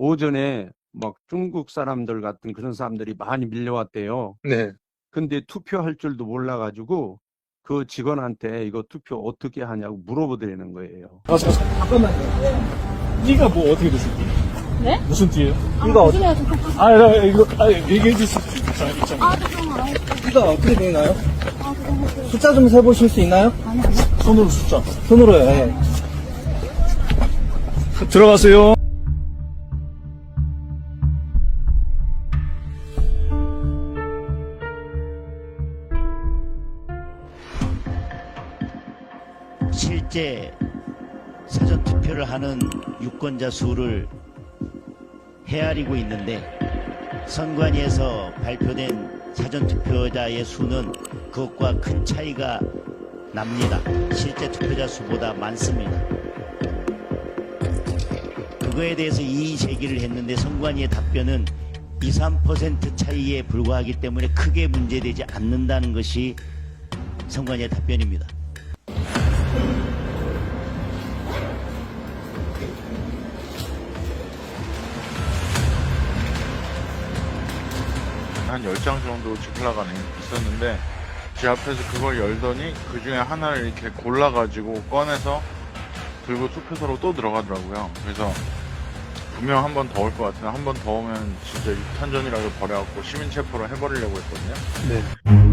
오전에 막 중국 사람들 같은 그런 사람들이 많이 밀려왔대요. 네. 근데 투표할 줄도 몰라가지고 그 직원한테 이거 투표 어떻게 하냐고 물어보더라는 거예요. 아, 저, 잠깐만요. 띠가 뭐 어떻게 되세요? 네? 무슨 띠예요? 아, 띠가 어떻게, 아, 나 이거, 아, 얘기해 주실 수 있잖아요. 아, 잠깐만. 띠가 어떻게 되나요? 아, 잠깐만. 숫자 좀 세보실 수 있나요? 아니, 아니. 손으로 숫자. 손으로요, 예. 들어가세요. 실제 사전 투표를 하는 유권자 수를 헤아리고 있는데 선관위에서 발표된 사전 투표자의 수는 그것과 큰 차이가 납니다. 실제 투표자 수보다 많습니다. 그거에 대해서 이의 제기를 했는데 선관위의 답변은 2, 3% 차이에 불과하기 때문에 크게 문제되지 않는다는 것이 선관위의 답변입니다. 한 10장 정도 지플라가 있었는데 제 앞에서 그걸 열더니 그 중에 하나를 이렇게 골라가지고 꺼내서 들고 투표소로 또 들어가더라고요. 그래서 분명 한 번 더 올 것 같은데 한 번 더 오면 진짜 6탄전이라도 벌여갖고 시민 체포를 해버리려고 했거든요. 네.